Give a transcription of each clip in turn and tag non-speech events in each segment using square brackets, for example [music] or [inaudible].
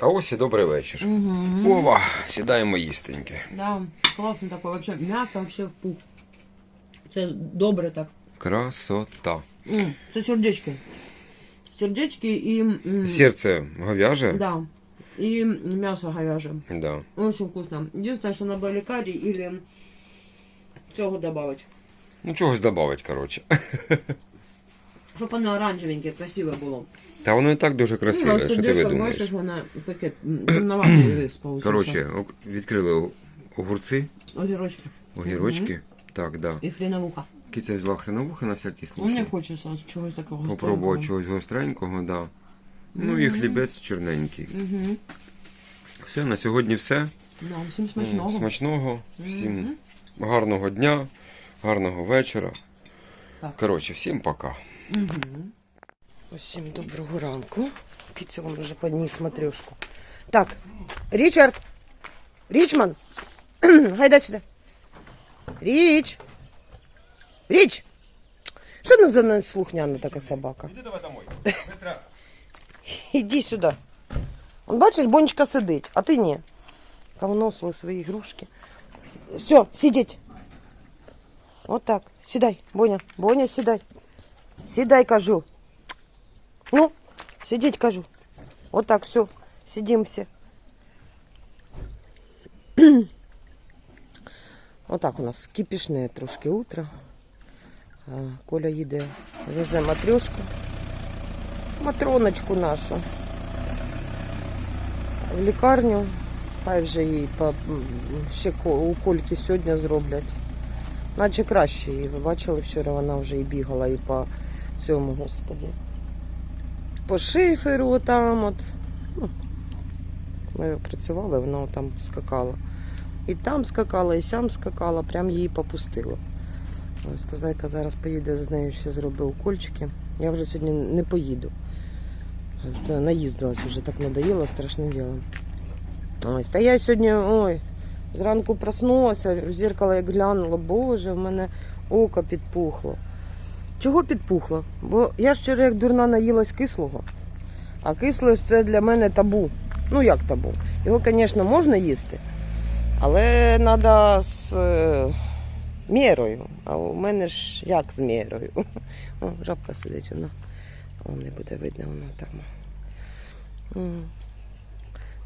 А ось і добрий вечір. Угу. Ова, сідаємо їстеньки. Да, класно такое. Вообще, м'ясо вообще в пух. Це добре так. Красота. М, Це сердечки. Сердечки і... м, Серце говяже? Да. І м'ясо говяже. Да. Очень вкусно. Единственное, что надо лікарі или цього добавить. Ну чогось додавить, коротше. Щоб [laughs] воно оранжевеньке, красиве було. Та воно і так дуже красиве, ну, що ти бачиш, видумаєш. воно таке темноватий [clears throat] рис получився. Коротше, відкрили огурці, Огірочки. огірочки. Так, да. І хріновуха. Киця взяла хреновуха на всякий Мені хочеться чогось такого Попробувати чогось гостренького, да. Ну і хлібець чорненький. Угу. Все, на сьогодні все. Да, всім смачного. Смачного, всім гарного дня, гарного вечора. Так. Коротше, всім пока. Усім доброго ранку. Киця вам вже підніс матрешку. Так, Річард! Річман! [clears throat] Гайда сюди. Річ! Річ! Що не за неслухняна така собака? Іди давай домой. [laughs] Быстро. Іди сюди. Он бачиш, бонечка сидить, а ти ні. Повносили свої ігрушки. Все, сидіть. От так. Сідай, Боня. Боня, сідай. Сідай, кажу. Ну, сидіть, кажу. От так, все. Сидим всі. Отак у нас кипішне трошки утро. Коля їде, везе матрьошку. Матроночку нашу. В лікарню. Хай вже їй по, ще укольки сьогодні зроблять. Наче краще її. Ви бачили, вчора вона вже і бігала і по цьому, господі. По шиферу там от. Ну, ми працювали, вона там скакала. І там скакала, і сям скакала, прям її попустило. Ось то зайка зараз поїде з нею ще зробить укольчики. Я вже сьогодні не поїду. Наїздилась вже так надоело, страшне діло. Ось, та я сьогодні, ой, зранку проснулася, в зеркало як глянула, боже, в мене око підпухло. Чого підпухло? Бо я вчора як дурна наїлась кислого, а кисле це для мене табу. Ну як табу? Його, звісно, можна їсти, але треба з е, мірою. А у мене ж як з мірою? [laughs] О, жабка сидить вона. О, не буде видно, вона там.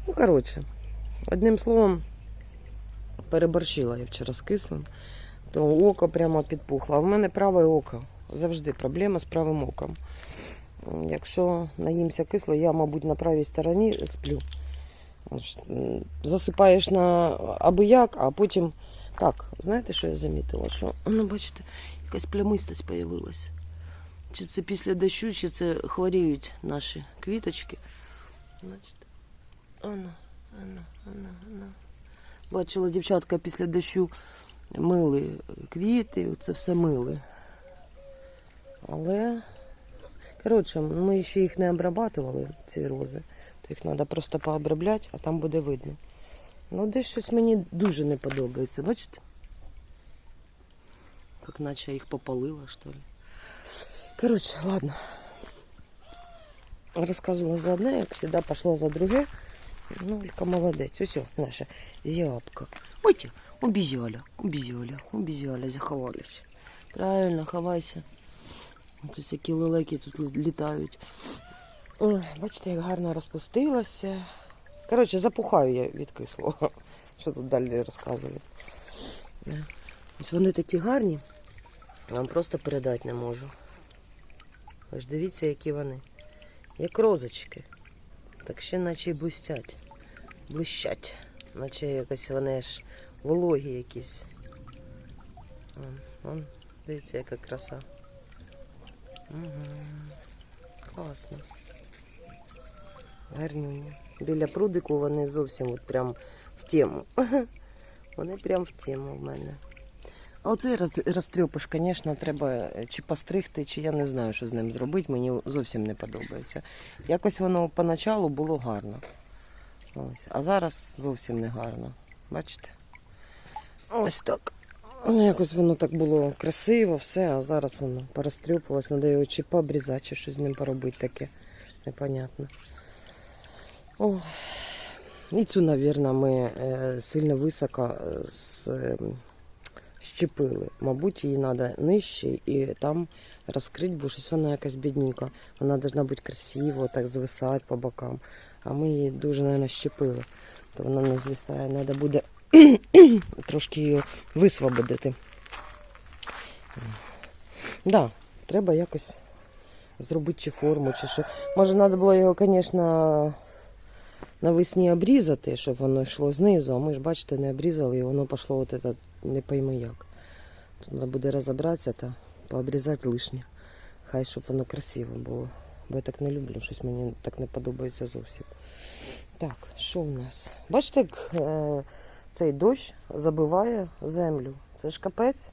Ну, коротше, одним словом, переборщила я вчора з кислим, то око прямо підпухло. А в мене праве око. Завжди проблема з правим оком. Якщо наїмся кисло, я, мабуть, на правій стороні сплю. Засипаєш на аби як, а потім. Так, знаєте, що я замітила? Що, ну, бачите, якась плямистость з'явилася. Чи це після дощу, чи це хворіють наші квіточки. Значить, Ано, ано, ано, ано. Бачила дівчатка після дощу мили квіти, це все мили. Але, коротше, ми ще їх не обрабатували, ці рози. То їх треба просто пообробляти, а там буде видно. Ну, десь щось мені дуже не подобається, бачите? Як наче їх попалила, що ли. Короче, ладно. Рассказывала за одне, як завжди пішла за друге. Ну, Олька молодець. Ось наша зябка. Ой, обізяля, обізяля, обізяля, заховались. Правильно, ховайся. Тут всякі лелеки тут літають. Бачите, як гарно розпустилася. Коротше, запухаю я від кислого. [laughs] Що тут далі розказувати. Ось вони такі гарні. Вам просто передати не можу. Ось дивіться, які вони. Як розочки. Так ще наче й блистять. Блищать. Наче якось вони ж вологі якісь. Вон, дивіться, яка краса. Угу. Класно. Гарнюні. Біля прудику вони зовсім от прям в тему. [laughs] Вони прям в тему в мене. А оцей роз- розтрьопиш, звісно, треба е, чи постригти, чи я не знаю, що з ним зробити. Мені зовсім не подобається. Якось воно поначалу було гарно. Ось. А зараз зовсім не гарно. Бачите? Ось так. Ну, якось воно так було красиво, все, а зараз воно порозтрьопалось, треба його чи пообрізати, чи щось з ним поробити таке. Непонятно. О, І цю, мабуть, ми е, сильно високо е, е, щепили. Мабуть, її треба нижче і там розкрити, бо щось вона якась бідненька. Вона повинна бути красиво, так звисати по бокам. А ми її дуже, мабуть, щепили. То вона не звисає. Треба буде [coughs] трошки її висвободити. Да, треба якось зробити чи форму, чи що. Може, треба було його, звісно, навесні обрізати, щоб воно йшло знизу, а ми ж, бачите, не обрізали і воно пішло от это, не пойми як. Тут треба буде розібратися та пообрізати лишнє. Хай щоб воно красиво було. Бо я так не люблю, щось мені так не подобається зовсім. Так, що в нас? Бачите, як е, цей дощ забиває землю. Це ж капець.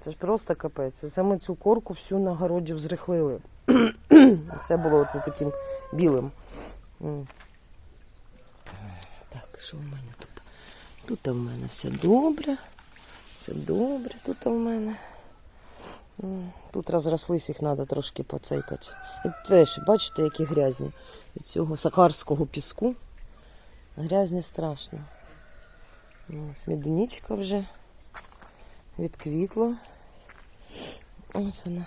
Це ж просто капець. Оце ми цю корку всю на городі взрихлили. [clears throat] Все було оце таким білим. Так, що в мене тут? Тут в мене все добре. Все добре тут в мене. Тут розрослись, їх треба трошки поцейкати. І теж, бачите, які грязні. Від цього сахарського піску. Грязні страшно. Ось медунічка вже відквітла. Ось вона.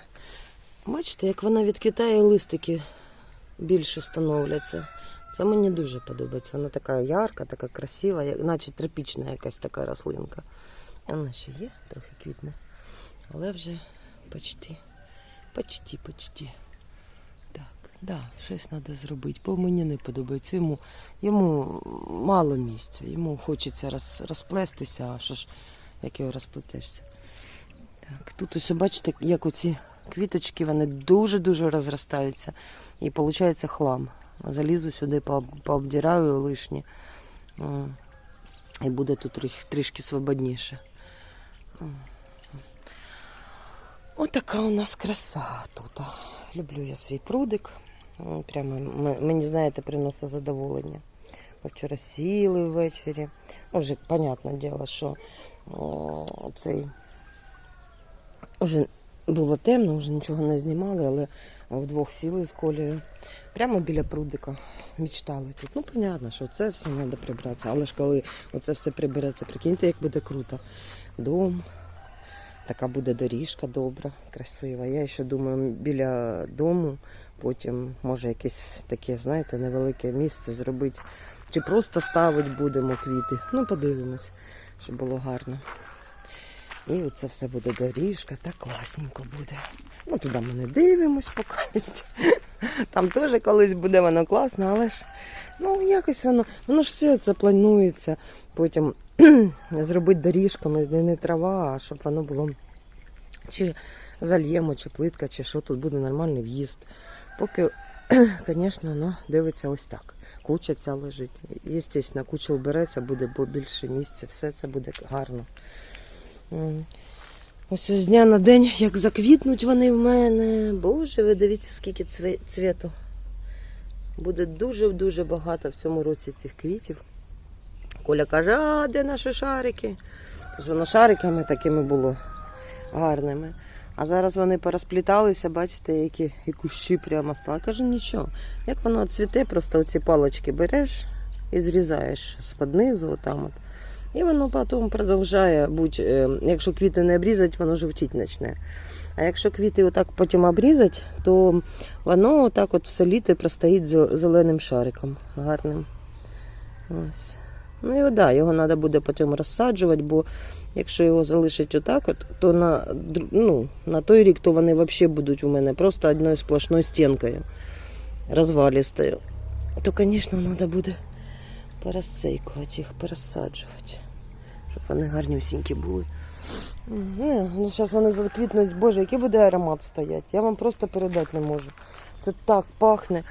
Бачите, як вона відквітає, листики більше становляться. Це мені дуже подобається. Вона така ярка, така красива, наче тропічна якась така рослинка. Вона ще є, трохи квітне. Але вже почти, почти, почти. Да, щось треба зробити, бо мені не подобається. Йому, йому мало місця, йому хочеться роз, розплестися, а що ж, як його розплетешся. Так, тут ось бачите, як оці квіточки, вони дуже-дуже розростаються. І виходить хлам. Залізу сюди, пооб- пообдираю лишнє. М. І буде тут трішки свободніше. Отака у нас краса тут. Люблю я свій прудик. Прямо мені, знаєте, приносить задоволення. Ми вчора сіли ввечері. Ну, вже, понятне діло, що о, цей вже було темно, вже нічого не знімали, але вдвох сіли з колею. Прямо біля прудика мечтали тут. Ну, понятно, що це все треба прибратися. Але ж коли оце все прибереться, прикиньте, як буде круто. Дом, така буде доріжка добра, красива. Я ще думаю, біля дому потім може якесь таке, знаєте, невелике місце зробити. Чи просто ставити будемо квіти. Ну, подивимось, щоб було гарно. І оце все буде доріжка, так класненько буде. Ну, туди ми не дивимось поки. Там теж колись буде воно класно, але ж ну якось воно, воно ж все це планується. Потім [clears throat] зробити доріжками, де не трава, а щоб воно було чи зальємо, чи плитка, чи що тут буде нормальний в'їзд. Поки, [clears throat] звісно, воно дивиться ось так. Куча ця лежить. Звісно, куча вбереться, буде більше місця, все це буде гарно. Ось з дня на день, як заквітнуть вони в мене. Боже, ви дивіться, скільки цвіту. Буде дуже-дуже багато в цьому році цих квітів. Коля каже, а де наші шарики? Тож воно шариками такими було гарними. А зараз вони порозпліталися, бачите, які і кущі прямо стали. Каже, нічого. Як воно цвіте, просто оці палочки береш і зрізаєш з-під низу, отам от. І воно потім продовжує бути, е, якщо квіти не обрізати, воно жовтіть почне. А якщо квіти отак потім обрізати, то воно отак от все літо простоїть зеленим шариком гарним. Ось. Ну і да, його треба буде потім розсаджувати, бо якщо його залишить отак, от, то на, ну, на той рік то вони взагалі будуть у мене просто одною сплошною стінкою розвалістою. То, звісно, треба буде порозцейкувати їх, порозсаджувати, щоб вони гарнюсінькі були. Не, ну зараз вони заквітнуть, боже, який буде аромат стоять. Я вам просто передати не можу. Це так пахне.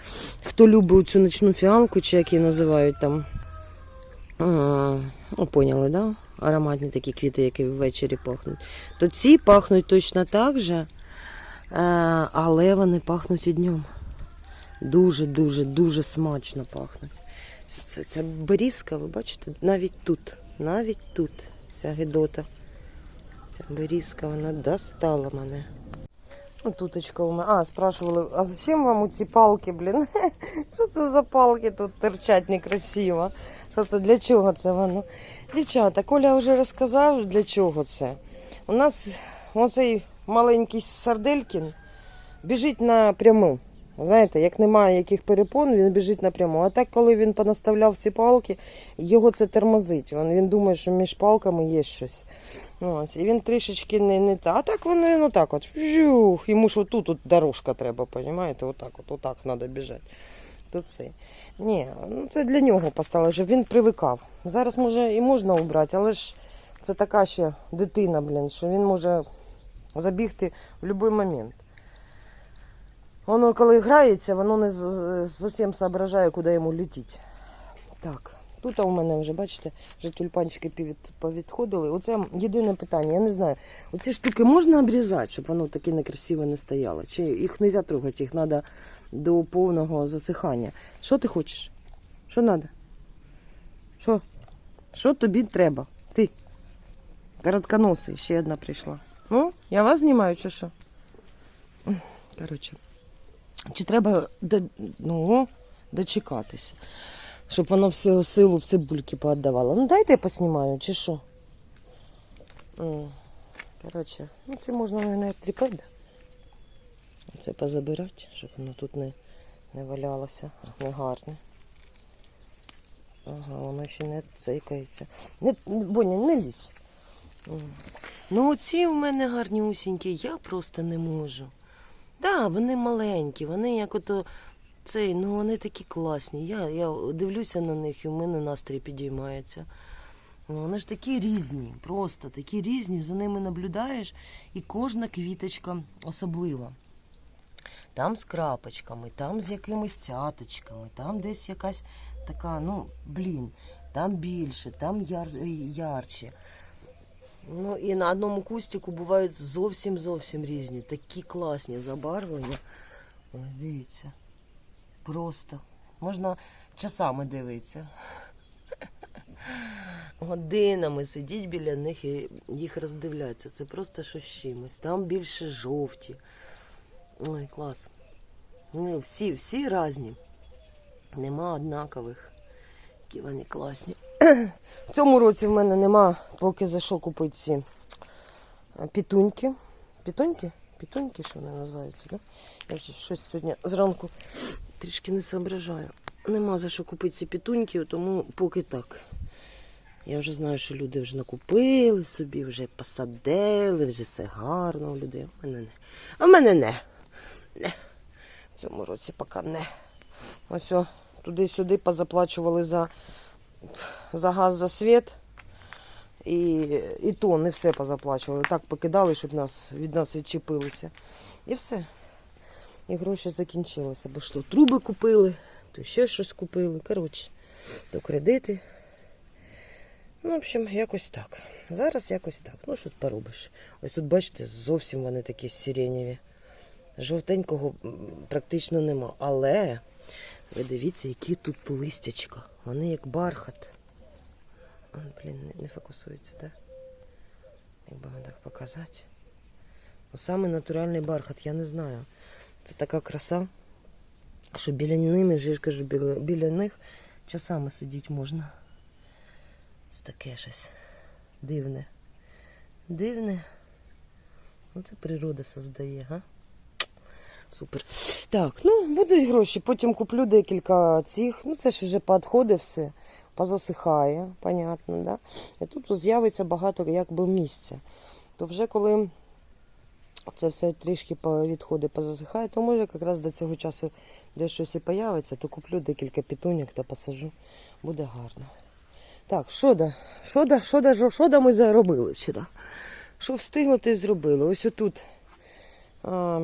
Хто любить цю ночну фіалку, чи як її називають там. М, Ну, поняли, да? Ароматні такі квіти, які ввечері пахнуть. То ці пахнуть точно так же, е, але вони пахнуть і днем. Дуже, дуже, смачно пахнуть. Це, це берізка, ви бачите, навіть тут, навіть тут ця гидота. Ця берізка, вона достала мене. Ну, туточка у мене. А, спрашивали, а зачем вам ці палки, блін? [laughs] Що це за палки тут терчать некрасиво? Що це для чого це воно? Дівчата, Коля вже розказав, для чого це. У нас оцей маленький сарделькін біжить напряму. Знаєте, як немає яких перепон, він біжить напряму. А так, коли він понаставляв ці палки, його це тормозить. Він, він думає, що між палками є щось. Ну, Ось, і він трішечки не, не та. А так воно ну, так от. Фюх, йому ж отут от дорожка треба, розумієте? Отак, от, отак треба біжати. То це. Ні, ну це для нього поставили, щоб він привикав. Зараз може і можна убрати, але ж це така ще дитина, блін, що він може забігти в будь-який момент. Воно коли грається, воно не зовсім соображає, куди йому летіть. Так, тут у мене вже, бачите, вже тюльпанчики повід- повідходили. Оце єдине питання, я не знаю. Оці штуки можна обрізати, щоб воно таке некрасиво не стояло? Чи їх не можна трогати, їх треба до повного засихання. Що ти хочеш? Що треба? Що? Що тобі треба? Ти. Коротконосий, ще одна прийшла. Ну, я вас знімаю чи що? Коротше. Чи треба ну, дочекатися, щоб воно всю силу цибульки поотдавало? Ну дайте я поснімаю, чи що? Коротше, ну це можна, тріпет, да? Це позабирати, щоб воно тут не, не валялося, не гарне. Ага, воно ще не цикається. Не, Боня, не лізь. Ну, оці у мене гарнюсінькі, я просто не можу. Да, вони маленькі, вони як ото цей, ну вони такі класні. Я, я дивлюся на них і в мене настрій підіймається. Ну, Вони ж такі різні, просто такі різні, за ними наблюдаєш, і кожна квіточка особлива. Там з крапочками, там з якимись цяточками, там десь якась така, ну, блін, там більше, там яр, ярче. Ну і на одному кустику бувають зовсім зовсім різні. Такі класні забарвлення. Ось дивіться. Просто. Можна часами дивитися. [laughs] Годинами сидіть біля них і їх роздивлятися. Це просто щось чимось. Там більше жовті. Ой, клас. Ну, всі, всі різні. Нема однакових. Які вони класні. [clears throat] В цьому році в мене нема поки за що купити ці пітуньки. Пітуньки? Пітуньки, що вони називаються, да? Я ж щось сьогодні зранку трішки не соображаю. Нема за що купити ці пітуньки, тому поки так. Я вже знаю, що люди вже накупили собі, вже посадили, вже все гарно у людей. А в мене не. А в мене не. не. В цьому році поки не. Ось о, туди-сюди позаплачували за за газ, за світ. І, і то не все позаплачували. Так покидали, щоб нас, від нас відчепилися. І все. І гроші закінчилися. Бо що, труби купили, то ще щось купили. Коротше, то кредити. Ну, в общем, якось так. Зараз якось так. Ну, що поробиш. Ось тут, бачите, зовсім вони такі сиренєві. Жовтенького практично нема. Але ви дивіться, які тут листячка. Вони як бархат. А, блін, не, фокусується, так? Як би вам так показати. Ну, саме натуральний бархат, я не знаю. Це така краса, що біля ними, ж кажу, біля, біля них часами сидіти можна. Це таке щось дивне. Дивне. Ну, це природа создає, га? Супер. Так, ну будуть гроші. Потім куплю декілька цих. Ну це ж вже поотходи все, позасихає, понятно, да? І тут з'явиться багато якби місця. То вже коли це все трішки відходи позасихає, то може якраз до цього часу десь щось і появиться, то куплю декілька пітуньок та посажу. Буде гарно. Так, що да? Що да, ми заробили вчора? Що встигли, то й зробили. Ось отут. А,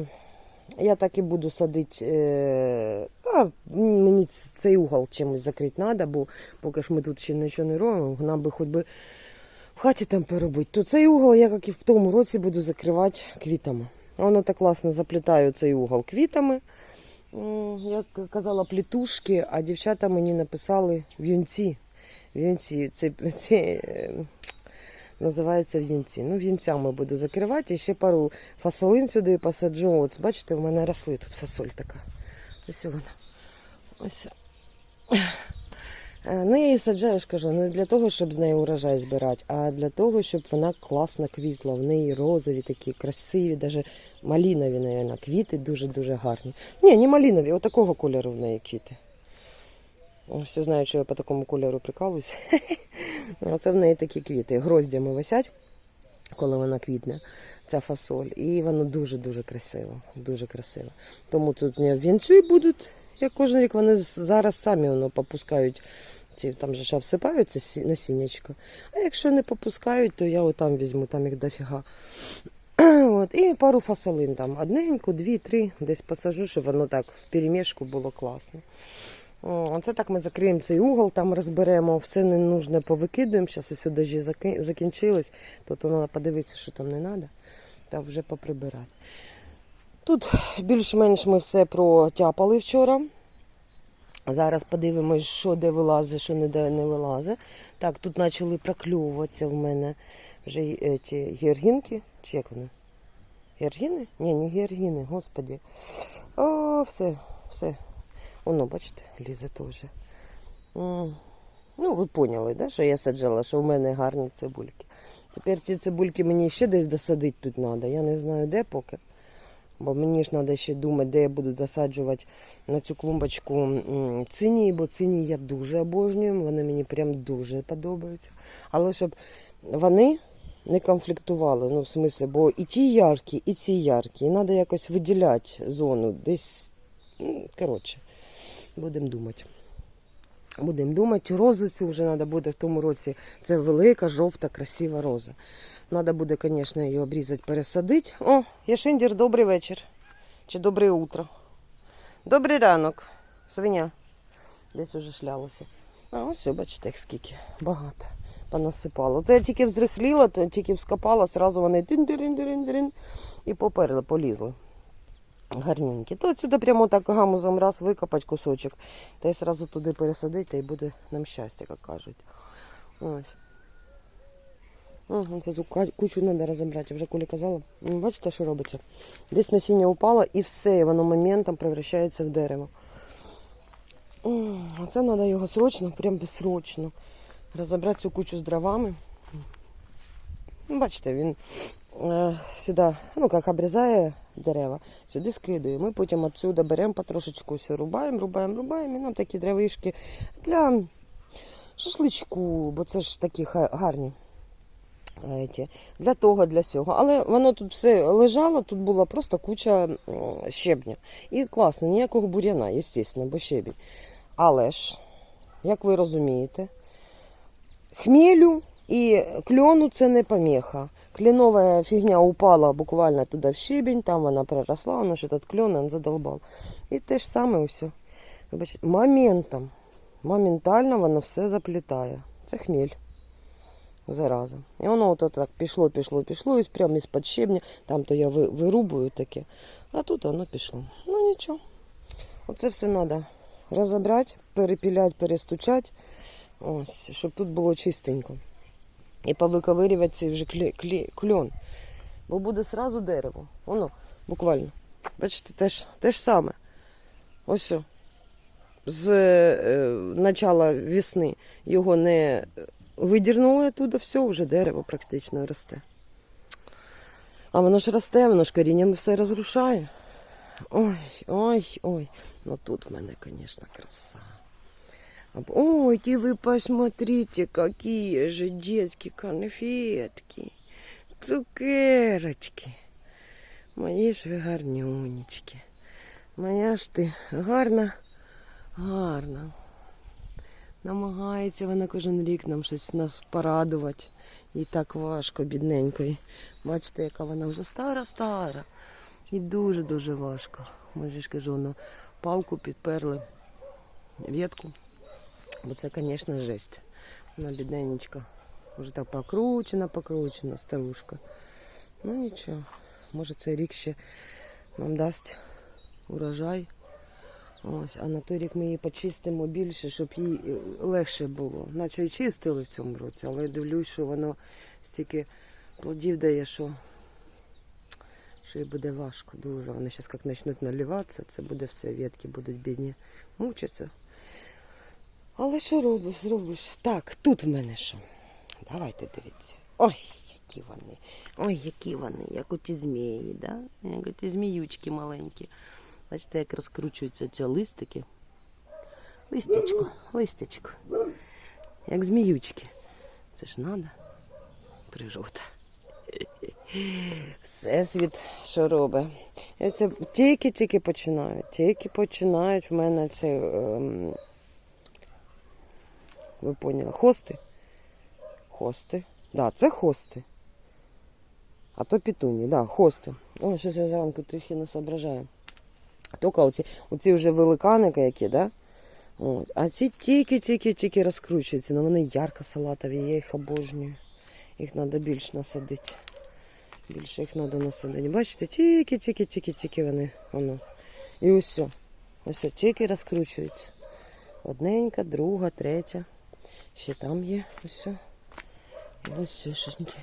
я так і буду садити. Е, а, мені цей угол чимось закрити треба, бо поки ж ми тут ще нічого не робимо, нам би хоч би в хаті там поробити. То цей угол я, як і в тому році, буду закривати квітами. Воно так класно заплітаю цей угол квітами. Як казала, плітушки, а дівчата мені написали в'юнці. В'юнці. Це, це, називається в'їнці. Ну, в'їнцями буду закривати. І ще пару фасолин сюди посаджу. От, бачите, у мене росли тут фасоль така. Ось вона. Ось. Е, Ну, я її саджаю, ж не для того, щоб з неї урожай збирати, а для того, щоб вона класно квітла. В неї розові такі красиві, навіть малінові, мабуть, квіти дуже-дуже гарні. Ні, не малінові, отакого кольору в неї квіти. О, Всі знають, що я по такому кольору прикалуюсь. [laughs] Оце в неї такі квіти. Гроздями висять, коли вона квітне, ця фасоль. І воно дуже-дуже красиво. Дуже красиво. Тому тут не вінцю будуть, як кожен рік, вони зараз самі воно попускають. Ці там же обсипаються сі- насіннячко. А якщо не попускають, то я отам візьму, там їх дофіга. [clears throat] От, і пару фасолин там. Одненьку, дві, три, десь посажу, щоб воно так в перемішку було класно. Оце так ми закриємо цей угол, там розберемо, все ненужне повикидуємо. Зараз ось дожі закінчились, то треба подивитися, що там не треба, та вже поприбирати. Тут більш-менш ми все протяпали вчора. Зараз подивимось, що де вилазить, що не де не вилазить. Так, тут почали прокльовуватися в мене вже й, е, ті георгінки. Чи як вони? Георгіни? Ні, не георгіни, господі. О, все, все. Воно, бачите, лізе теж. Ну, ви поняли, да, що я саджала, що в мене гарні цибульки. Тепер ці цибульки мені ще десь досадити тут треба. Я не знаю, де поки. Бо мені ж треба ще думати, де я буду досаджувати на цю клумбочку цинії, бо цинії я дуже обожнюю, вони мені прям дуже подобаються. Але щоб вони не конфліктували, ну в смислі, бо і ті яркі, і ці яркі. І треба якось виділяти зону. Десь, ну, коротше, будемо думати. Будемо думати, розу цю вже треба буде в тому році. Це велика, жовта, красива роза. Треба буде, звісно, її обрізати, пересадити. О, Яшиндір, добрий вечір. Чи добре утро. Добрий ранок, свиня. Десь уже шлялося. А ось, бачите, скільки. Багато понасипало. Це я тільки взрихліла, тільки вскопала, сразу вони тин-дирин-дирин-дирин і поперли, полізли. Гарненькі. То сюди прямо так гамузом раз викопати кусочок, та й сразу туди пересадити, і буде нам щастя, як кажуть. Ось. Ага, цю кучу треба розібрати. Я вже Колі казала. Ну, Бачите, що робиться? Десь насіння упало і все, воно моментом превращається в дерево. Оце треба його срочно, прям безсрочно. Розібрати цю кучу з дровами. Бачите, він е, сюди, ну як обрізає дерева, сюди скидує. Ми потім відсюди беремо потрошечку все рубаємо, рубаємо, рубаємо. І нам такі дровишки для шашличку, бо це ж такі гарні. Для того, для сього. Але воно тут все лежало, тут була просто куча щебня. І класно, ніякого бур'яна, звісно, бо щебінь. Але ж, як ви розумієте, хмелю і кльону це не помеха. Кленова фігня упала буквально туди в щебінь, там вона проросла, воно ж этот клен задолбав. І те ж саме. Вибачте, моментом, моментально воно все заплітає. Це хмель. Зараза. І воно от так пішло, пішло, пішло, і прямо із-під щебня, там то я вирубую таке, а тут воно пішло. Ну нічого. Оце все треба розібрати, перепіляти, перестучати, ось, щоб тут було чистенько. І повиковирювати цей вже клі, клі, кльон. Бо буде сразу дерево. Воно, буквально. Бачите, теж, те ж саме. Ось. З е, начала весни його не видірнули туди, все, вже дерево практично росте. А воно ж росте, воно ж коріннями все розрушає. Ой, ой, ой. Ну тут в мене, звісно, краса. Ой, вы посмотрите, какие же детки конфетки, цукерочки. Мої ж ви гарнюнечки. Моя ж ти гарна, гарна. Намагається вона кожен рік нам щось нас порадувати. І так важко, бідненької. Бачите, яка вона вже стара-стара. І дуже-дуже важко. Може ж кажу, воно палку підперли, ветку. Бо це, звісно, жесть. Вона бідненечка. Вже так покручена, покручена, старушка. Ну нічого. Може цей рік ще нам дасть урожай. Ось, а на той рік ми її почистимо більше, щоб їй е, легше було. Наче і чистили в цьому році, але я дивлюсь, що воно стільки плодів дає, що, що їй буде важко дуже. Вони зараз як почнуть наливатися, це буде все, ветки будуть бідні мучитися. Але що робиш, зробиш? Так, тут в мене що? Давайте дивіться. Ой, які вони. Ой, які вони, як оті змії, да? як оті зміючки маленькі. Бачите, як розкручуються ці листики. Листячко, листячко. Як зміючки. Це ж надо. Природа. Всесвіт, що робить. Це тільки-тільки починають. Тільки починають в мене це. Ем, ви поняли, хости? Хости. Да, це хости. А то петуні, да, хости. Ой, щось я зранку трохи не соображаю. Тільки оці, оці вже великаники які, да? От. А ці тільки-тільки-тільки розкручуються. Ну вони ярко салатові, я їх обожнюю. Їх треба більше насадити. Більше їх треба насадити. Бачите, тільки-тільки-тільки-тільки вони. Воно. І ось. Ось тільки розкручується. Одненька, друга, третя. Ще там є. Ось. ось все, шишеньки.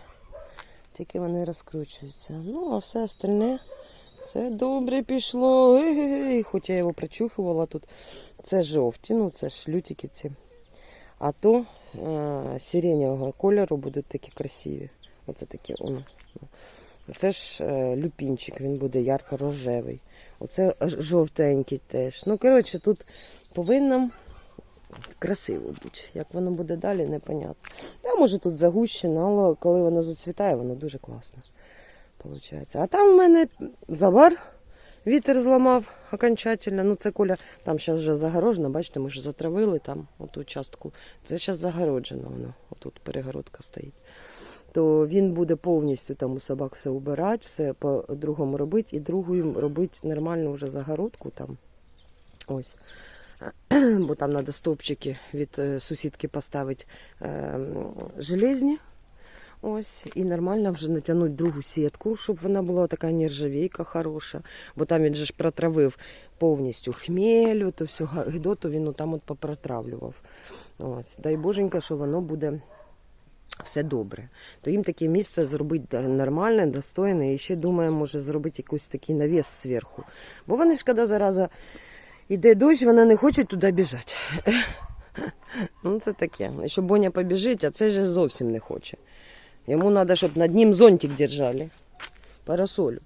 Тільки вони розкручуються. Ну, а все остальне. Все добре пішло. Хоч я його прочухувала тут. Це жовті, ну це ж лютики ці. А то е, сиреневого кольору будуть такі красиві. Оце такі воно. Це ж е, люпінчик, він буде ярко-рожевий. Оце жовтенький теж. Ну, коротше, тут повинно красиво бути. Як воно буде далі, непонятно. Та може тут загущено, але коли воно зацвітає, воно дуже класно. Получається. А там в мене завар вітер зламав окончательно. Ну це Коля, там зараз вже загорожено, бачите, ми ж затравили там оту частку. Це зараз загороджено воно. Отут перегородка стоїть. То він буде повністю там у собак все убирати, все по-другому робити, і другою робити нормальну вже загородку там. Ось. Бо там треба стовпчики від е, сусідки поставити е, железні. Ось, і нормально вже натягнути другу сітку, щоб вона була така нержавійка хороша. Бо там він же ж протравив повністю хмелю, то все гидоту він там от попротравлював. Ось, дай боженька, що воно буде все добре. То їм таке місце зробити нормальне, достойне, і ще думаємо, може зробити якийсь такий навіс зверху. Бо вони ж, коли зараза іде дощ, вона не хоче туди біжати. [laughs] Ну, це таке. Якщо Боня побіжить, а це ж зовсім не хоче. Йому треба, щоб над ним зонтик держали. Парасолю.